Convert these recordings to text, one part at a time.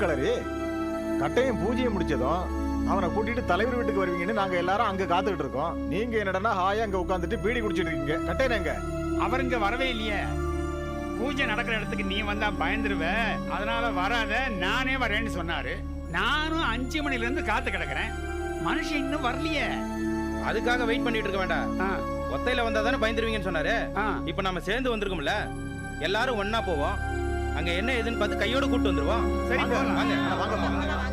Colour. கட்டையும் பூஜையும் முடிச்சதும் அவனை கூட்டிட்டு தலைவர் வீட்டுக்கு வருவீங்கன்னு நாங்க எல்லாரும் அங்க காத்துக்கிட்டு இருக்கோம். நீங்க என்னடா ஹாயா அங்க உட்காந்துட்டு பீடி குடிச்சிட்டு இருக்கீங்க. கட்டையன் எங்க அவர் இங்க வரவே இல்லையே. பூஜை நடக்கிற இடத்துக்கு நீ வந்தா பயந்துருவ. அதனால வராத நானே வரேன்னு சொன்னாரு. நானும் அஞ்சு மணில இருந்து காத்து கிடக்குறேன். மனுஷன் இன்னும் வரலையே. அதுக்காக வெயிட் பண்ணிட்டு இருக்க வேண்டாம். ஆ, ஒத்தையில வந்தா தானே பயந்துருவீங்கன்னு சொன்னாரு. இப்ப நம்ம சேர்ந்து வந்திருக்கோம்ல. எல்லாரும் ஒண்ணா போவோம். அங்க என்ன ஏதுன்னு பார்த்து கையோட கூட்டு வந்துருவோம். சரி வாங்க. வாங்க.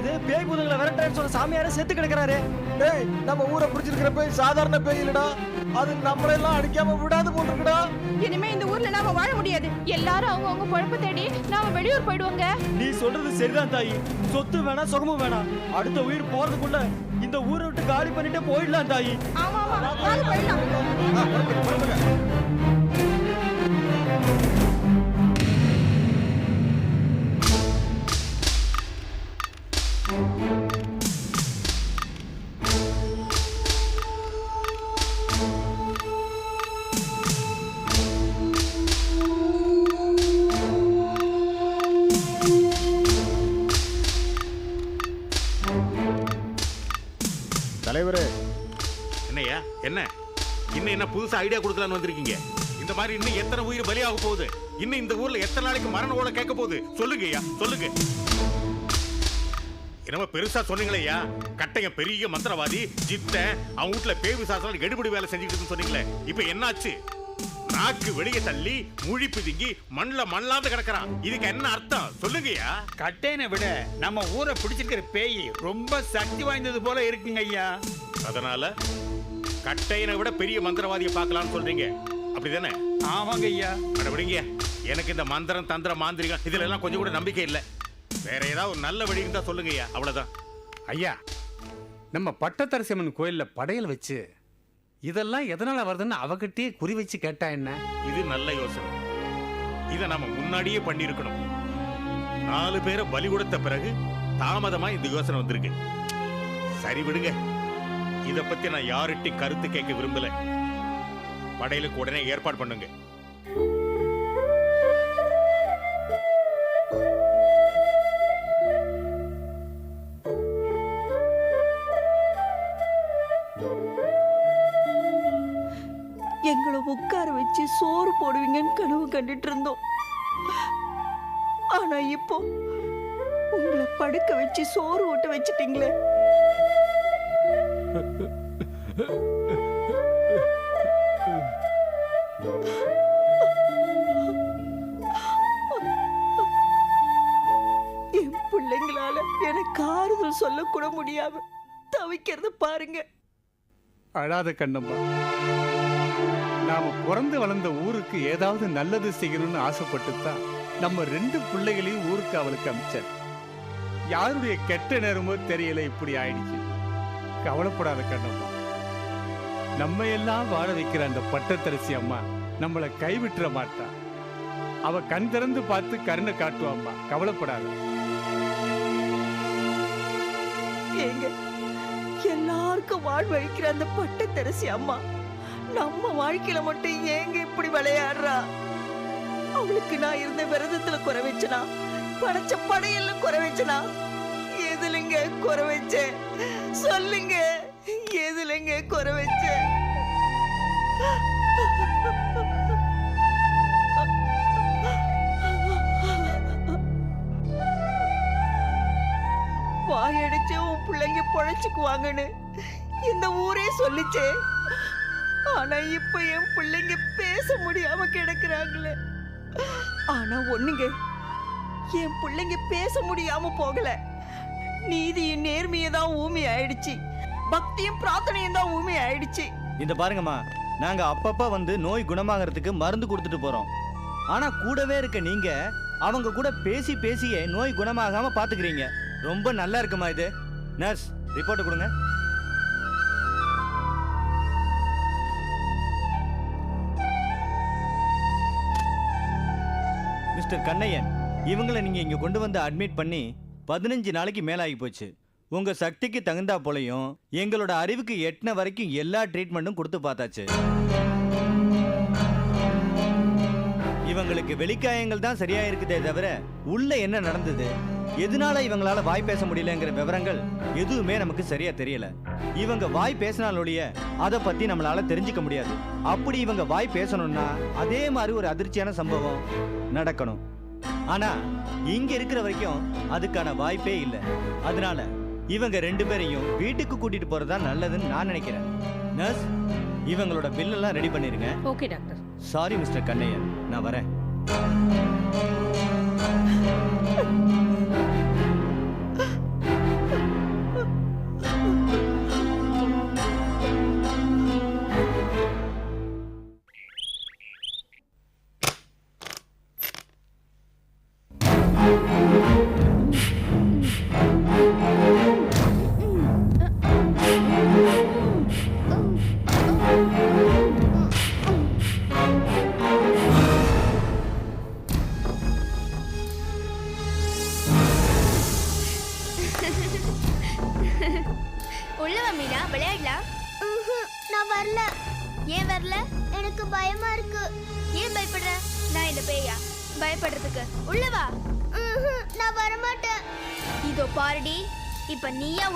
இது. பேய் பூதங்களை விரட்டுறேன்னு சொன்ன சாமியாரே செத்து கிடக்குறாரு. டேய் நம்ம ஊரை பிடிச்சிருக்கிற பேய் சாதாரண பேய் இல்லடா. அது நம்மளெல்லாம் அடிக்காம விடாது போட்டுருக்குடா. இனிமே இந்த ஊர்ல நாம வாழ முடியாது. எல்லாரும் அவங்க அவங்க பொழப்பு தேடி நாம வெளியூர் போயிடுவாங்க. நீ சொல்றது சரிதான் தாயி. சொத்து வேணாம் சுகமும் வேணாம் அடுத்த உயிர் போறதுக்குள்ள இந்த ஊரை விட்டு காலி பண்ணிட்டு போயிடலாம் தாயி. ஆமா ஆமா போயிடலாம் தலைவரே. என்னய்யா? என்ன? இன்னும் என்ன புதுசா ஐடியா கொடுக்கலான்னு வந்திருக்கீங்க? இந்த மாதிரி இன்னும் எத்தனை உயிர் பலியாக போகுது? இன்னும் இந்த ஊர்ல எத்தனை நாளைக்கு மரண ஓட கேட்க போகுது? சொல்லுங்க ஐயா சொல்லுங்க. என்னமோ பெருசா சொன்னீங்களேயா கட்டையன் பெரிய மந்திரவாதி ஜித்தன் அவன் வீட்டுல பேய் விசாசனம் எடுபடி வேலை செஞ்சுக்கிட்டு சொன்னீங்களே. இப்ப என்னாச்சு? நாக்கு வெளியே தள்ளி முழி பிதுங்கி மண்ணுல மண்ணாந்து கிடக்குறான். இதுக்கு என்ன அர்த்தம்? சொல்லுங்கய்யா கட்டேனை விட நம்ம ஊரை பிடிச்சிருக்கிற பேய் ரொம்ப சக்தி வாய்ந்தது போல இருக்குங்க ஐயா. அதனால கட்டையனை விட பெரிய மந்திரவாதியை பார்க்கலாம்னு சொல்றீங்க. அப்படிதானே? ஆமாங்க ஐயா. அட விடுங்க எனக்கு இந்த மந்திரம் தந்திரம் மாந்திரிகம் இதுல எல்லாம் கொஞ்சம் கூட நம்பிக்கை இல்ல. வேற ஏதாவது ஒரு நல்ல வழி இருந்தா சொல்லுங்கய்யா. அவ்வளவுதான். ஐயா நம்ம பட்டத்தரசியம்மன் கோயில்ல படையல் வச்சு இதெல்லாம் எதனால வருதுன்னு அவகிட்டயே குறி வச்சு கேட்டா என்ன? இது நல்ல யோசனை. இத நாம முன்னாடியே பண்ணிருக்கணும் நாலு பேரை பலி கொடுத்த பிறகு தாமதமா இந்த யோசனை வந்திருக்கு. சரி விடுங்க. இத பத்தி நான் யார்கிட்டயும் கருத்து கேட்க விரும்பல. படையலுக்கு உடனே ஏற்பாடு பண்ணுங்க. எங்களை உட்கார வச்சு சோறு போடுவீங்கன்னு கனவு கண்டுட்டு இருந்தோம். ஆனா இப்போ உங்களை படுக்க வச்சு சோறு ஊட்ட வச்சிட்டீங்களே. என் பிள்ளைங்களால எனக்கு ஆறுதல் சொல்லக்கூட முடியாம தவிக்கிறத பாருங்க. அழாத கண்ணம்மா. நாம பிறந்து வளர்ந்த ஊருக்கு ஏதாவது நல்லது செய்யணும்னு ஆசைப்பட்டு தான் நம்ம ரெண்டு பிள்ளைகளையும் ஊருக்கு அவளுக்கு அமிச்சார். யாருடைய கெட்ட நேரமோ தெரியல இப்படி ஆயிடுச்சு. கவலைப்படாத கண்ணம்மா. நம்ம எல்லாம் வாழ வைக்கிற அந்த பட்டத்தரசி அம்மா நம்மளை கைவிட்டுற மாட்டா. அவ கண் திறந்து பார்த்து கருணை காட்டுவாம்மா. கவலைப்படாத. ஏங்க எல்லாருக்கும் வாழ்வழிக்கிற அந்த பட்டத்தரசி அம்மா. நம்ம வாழ்க்கையில மட்டும் ஏங்க இப்படி விளையாடுறா? அவளுக்கு நான் இருந்த விரதத்துல குறை வச்சனா? படைச்ச படையல்ல குறை வச்சனா? எதுலங்க குறை வச்சேன்? சொல்லுங்க. எதுலங்க குறை வச்சேன்? வாயடிச்சு உன் பிள்ளைங்க பொழைச்சுக்குவாங்கன்னு இந்த ஊரே சொல்லிச்சே. ஆனா இப்ப என் பிள்ளைங்க பேச முடியாம கிடக்குறாங்களே. ஆனா ஒண்ணுங்க என் பிள்ளைங்க பேச முடியாம போகல. நீதியின் நேர்மையை தான் ஊமி ஆயிடுச்சு. பக்தியும் பிரார்த்தனையும் தான் ஊமி ஆயிடுச்சு. இந்த பாருங்கம்மா நாங்க அப்பப்ப வந்து நோய் குணமாகறதுக்கு மருந்து கொடுத்துட்டு போறோம். ஆனா கூடவே இருக்க நீங்க அவங்க கூட பேசி பேசியே நோய் குணமாகாம பாத்துக்கிறீங்க. ரொம்ப நல்லா இருக்குமா இது? நர்ஸ் ரிப்போர்ட் கொடுங்க. மிஸ்டர் கண்ணையன் இவங்கள நீங்க இங்க கொண்டு வந்து அட்மிட் பண்ணி பதினஞ்சு நாளைக்கு மேலாகி போச்சு. உங்க சக்திக்கு தகுந்தா போலையும் எங்களோட அறிவுக்கு எட்டின வரைக்கும் எல்லா ட்ரீட்மெண்ட்டும் கொடுத்து பார்த்தாச்சு. இவங்களுக்கு வெளிக்காயங்கள் தான் சரியாக இருக்குதே தவிர உள்ள என்ன நடந்தது? எதனால இவங்களால வாய் பேச முடியலங்கிற விவரங்கள் எதுவுமே நமக்கு சரியா தெரியல. இவங்க வாய் பேசினாலொழிய அதை பத்தி நம்மளால தெரிஞ்சுக்க முடியாது. அப்படி இவங்க வாய் பேசணும்னா அதே மாதிரி ஒரு அதிர்ச்சியான சம்பவம் நடக்கணும். ஆனா இங்க இருக்கிற வரைக்கும் அதுக்கான வாய்ப்பே இல்லை. அதனால இவங்க ரெண்டு பேரையும் வீட்டுக்கு கூட்டிட்டு போறதா நல்லதுன்னு நான் நினைக்கிறேன். நர்ஸ் இவங்களோட பில் எல்லாம் ரெடி பண்ணிருங்க. Okay doctor sorry mister Kannaiyan. நான் வரேன்.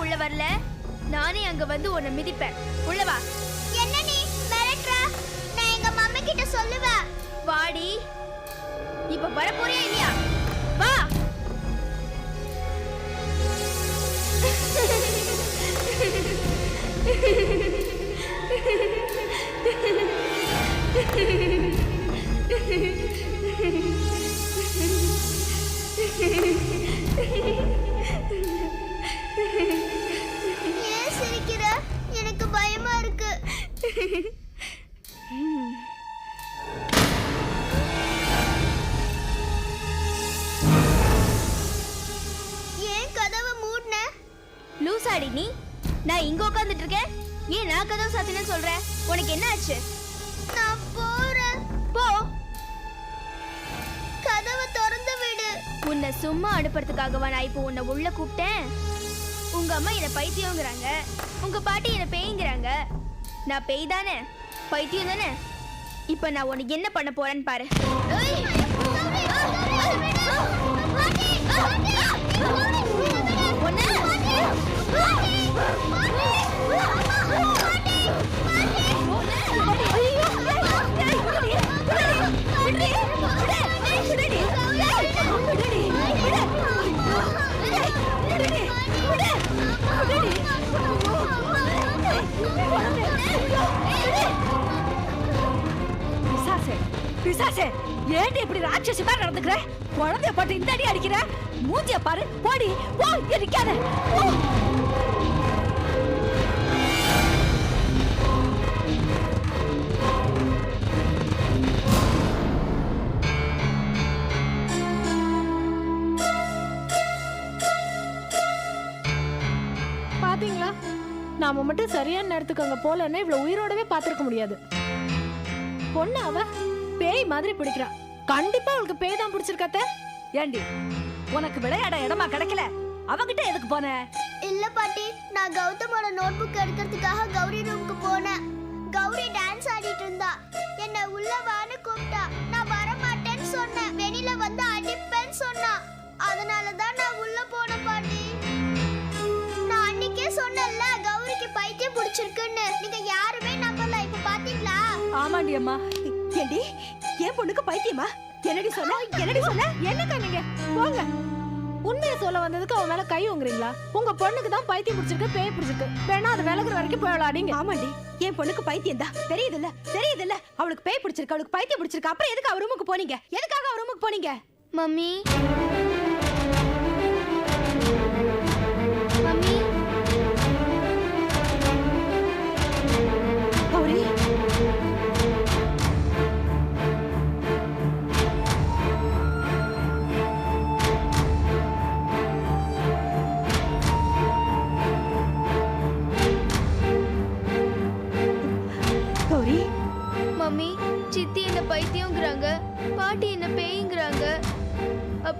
உள்ள வரல? நானே அங்க வந்து உன்னை மிதிப்பேன். உள்ள வா. என்ன நீ? மிரட்டுற? நான் எங்க மம்மி கிட்ட சொல்லுவேன் வாடி. இப்ப வர போறியா இல்லையா? வா. ஏன் ஏன் கதவை மூடின? லூசாடி நீ? நான் இங்க உட்கார்ந்துட்டு இருக்கேன் ஏன் நான் கதவு சாத்தினேன்னு சொல்றேன் உனக்கு என்ன ஆச்சு நான் போறேன். போ. கதவை திறந்து விடு. உன்னை சும்மா அனுப்புறதுக்காகவா நான் இப்போ உன்னை உள்ள கூப்பிட்டேன்? உங்க அம்மா என்ன பைத்தியங்கிறாங்க உங்க பாட்டி என்ன பேய்ங்கிறாங்க. நான் பேய் தானே? பைத்தியம் தானே? இப்போ நான் உனக்கு என்ன பண்ண போறேன்னு பாரு. பிசாசே ஏண்டி இப்படி ராட்சசி மாதிரி நடந்துக்கிற? குழந்தைய போட்டு இந்த அடி அடிக்கிற? மூஞ்சிய பாரு ஓடி ஓ இருக்காத பாத்தீங்களா? நாம மட்டும் சரியான நேரத்துக்கு அங்க போலன்னா இவ்வளவு உயிரோடவே பாத்திருக்க முடியாது. பொண்ணு அவ பேய் மாதிரி பிடிக்கிறா. கண்டிப்பா அவளுக்கு பேய் தான் பிடிச்சிருக்காத்த ஏண்டி உனக்கு விளையாட இடமா கிடைக்கல? அவகிட்ட எதுக்கு போன? இல்ல பாட்டி நான் கௌதமோட நோட்புக் எடுக்கிறதுக்காக கௌரி ரூமுக்கு போனேன். கௌரி டான்ஸ் ஆடிட்டு இருந்தா. என்ன உள்ள வான்னு கூப்பிட்டா. நான் வர மாட்டேன்னு சொன்னேன். வெளியில வந்து அடிப்பேன்னு சொன்னா. அதனால தான் நான் உள்ள போனேன் பாட்டி. நான் அன்னைக்கே சொன்னேன்ல கௌரிக்கு பைத்தியம் பிடிச்சிருக்குன்னு. நீங்க யாருமே நம்பல. இப்ப பாத்தீங்களா? ஆமாண்டி அம்மா. ஏண்டி? என் பொண்ணுக்கு பைத்தியமா? என்னடி சொன்ன என்னடி சொன்ன என்னக்கா நீங்க போங்க. உண்மையை சொல்ல வந்ததுக்கு அவன் மேல கை வாங்குறீங்களா உங்க பொண்ணுக்கு தான் பைத்தியம் பிடிச்சிருக்கு பேய் பிடிச்சிருக்கு. வேணா அது விலகுற வரைக்கும் போய் ஆமாண்டி. என் பொண்ணுக்கு பைத்தியம் தான். தெரியுதுல்ல? தெரியுதுல்ல? அவளுக்கு பேய் பிடிச்சிருக்கு அவளுக்கு பைத்தியம் பிடிச்சிருக்கு. அப்புறம் எதுக்கு அவர் ரூமுக்கு போனீங்க? எதுக்காக அவர் ரூமுக்கு போனீங்க? மம்மி.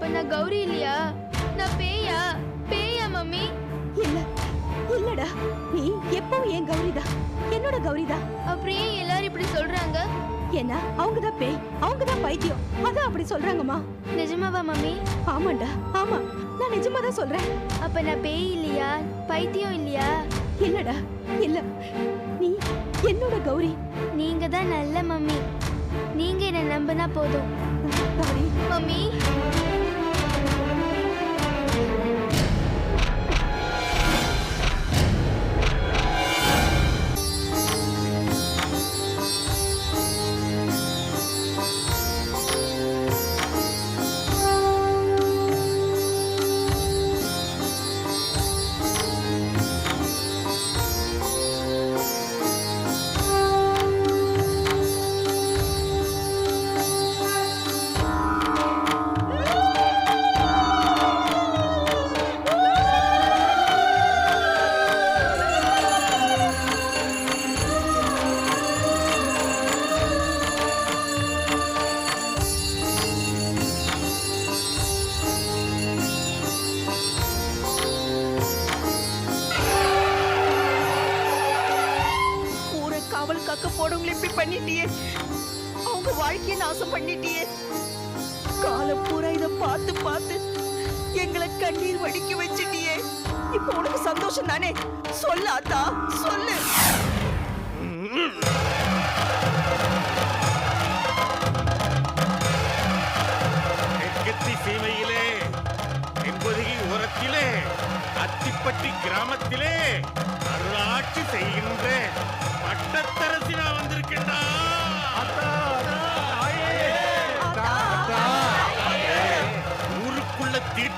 அப்ப நான் கௌரி இல்லையா? நான் பேயா? பேயா மம்மி? இல்ல இல்லடா. நீ எப்பவும் என் கௌரிதான் என்னோட கௌரிதான் அப்புறம் ஏன் எல்லாரும் இப்படி சொல்றாங்க? ஏன்னா அவங்கதான் பேய். அவங்கதான் பைத்தியம். அதான் அப்படி சொல்றாங்கம்மா. நிஜமாவா மம்மி? ஆமாண்டா. ஆமா. நான் நிஜமா தான் சொல்றேன். அப்ப நான் பேய் இல்லையா? பைத்தியம் இல்லையா? இல்லடா. இல்ல. நீ என்னோட கௌரி. நீங்க தான் நல்ல மம்மி. நீங்க என்ன நம்பினா போதும். மம்மி? ஊரை காவல் காக்க இப்படி பண்ணிட்டியே. அவங்க வாழ்க்கைய நாசம் பண்ணிட்டியே. காலம் பூரா இதை பார்த்து பார்த்து எங்களை கண்ணீர் வடிக்க வச்சிட்டியே. இப்போ உனக்கு சந்தோஷம் தானே? சொல்லாத்தா சொல்லு. சீமையிலே என்பதுகி உரத்திலே அத்திப்பட்டி கிராமத்திலே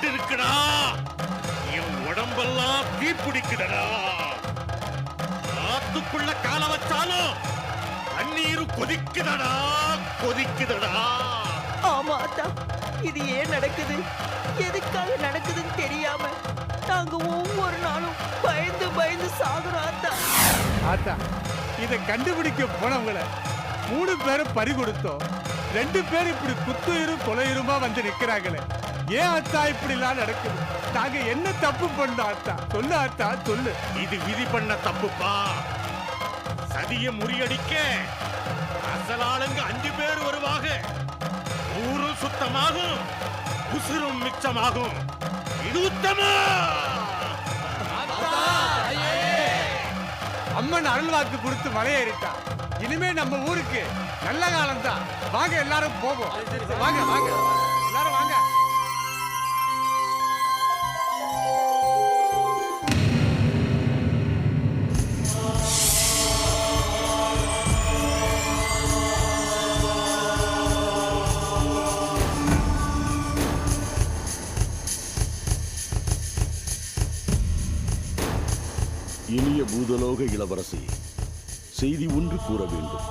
தீட்டு இருக்குடா என் உடம்பெல்லாம் தீ பிடிக்குதடா ஆத்துக்குள்ள கால வச்சாலும் தண்ணீர் கொதிக்குதடா கொதிக்குதடா. ஆமா இது ஏன் நடக்குது? எதுக்காக நடக்குதுன்னு தெரியாம நாங்க ஒவ்வொரு நாளும் பயந்து பயந்து சாகுறோம் ஆத்தா ஆத்தா இதை கண்டுபிடிக்க போனவங்கள மூணு பேரை பறி கொடுத்தோம். ரெண்டு பேர் இப்படி குத்துயிரும் கொலையுருமா வந்து நிக்கிறாங்களே ஏன் ஆத்தா இப்படி எல்லாம் நடக்குது? நாங்க என்ன தப்பு பண்ணோம் ஆத்தா சொல்லு ஆத்தா சொல்லு. இது விதி பண்ண தப்புப்பா. சதிய முறியடிக்க அசலாளுங்க அஞ்சு பேர் வருவாங்க ஊரும் சுத்தமாகும் உசுரும் மிச்சமாகும். இது உத்தமா அம்மன் அருள்வாக்கு கொடுத்து மலையேறிட்டா இனிமே நம்ம ஊருக்கு நல்ல காலம் தான் வாங்க எல்லாரும் போவோம். வாங்க வாங்க. பூதலோக இளவரசி செய்தி ஒன்று கூற வேண்டும்.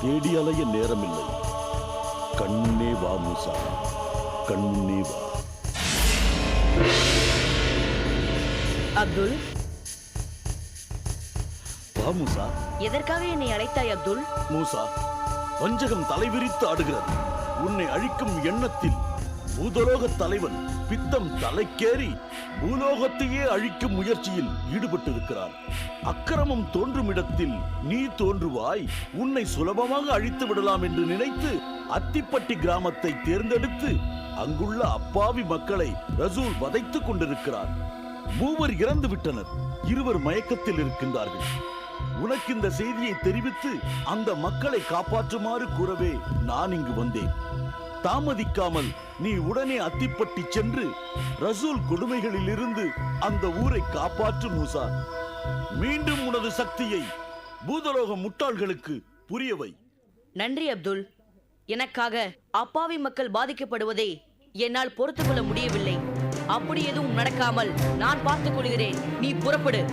தேடி அலைய நேரமில்லை. கண்ணே வா மூசா கண்ணே வா. அப்துல்? வா மூசா. எதற்காக என்னை அழைத்தாய் அப்துல்? மூசா வஞ்சகம் தலைவிரித்து ஆடுகிறது. உன்னை அழிக்கும் எண்ணத்தில் பூதலோக தலைவன் பித்தம் தலைக்கேறி பூலோகத்தையே அழிக்கும் முயற்சியில் ஈடுபட்டிருக்கிறார். அக்கிரமம் தோன்றும் இடத்தில் நீ தோன்றுவாய். உன்னை சுலபமாக அழித்து விடலாம் என்று நினைத்து அத்திப்பட்டி கிராமத்தை தேர்ந்தெடுத்து அங்குள்ள அப்பாவி மக்களை ரசூல் வதைத்துக் கொண்டிருக்கிறார். மூவர் இறந்து விட்டனர். இருவர் மயக்கத்தில் இருக்கின்றார்கள். உனக்கு இந்த செய்தியை தெரிவித்து அந்த மக்களை காப்பாற்றுமாறு கூறவே நான் இங்கு வந்தேன். தாமதிக்காமல் நீ உடனே அத்திப்பட்டி சென்று ரசூல் கொடுமைகளில் இருந்து அந்த ஊரை காப்பாற்று மூசா. மீண்டும் உனது சக்தியை பூதலோக முட்டாள்களுக்கு புரியவை நன்றி அப்துல். எனக்காக அப்பாவி மக்கள் பாதிக்கப்படுவதை என்னால் பொறுத்துக்கொள்ள முடியவில்லை. அப்படி எதுவும் நடக்காமல் நான் பார்த்துக் கொள்கிறேன். நீ புறப்படு.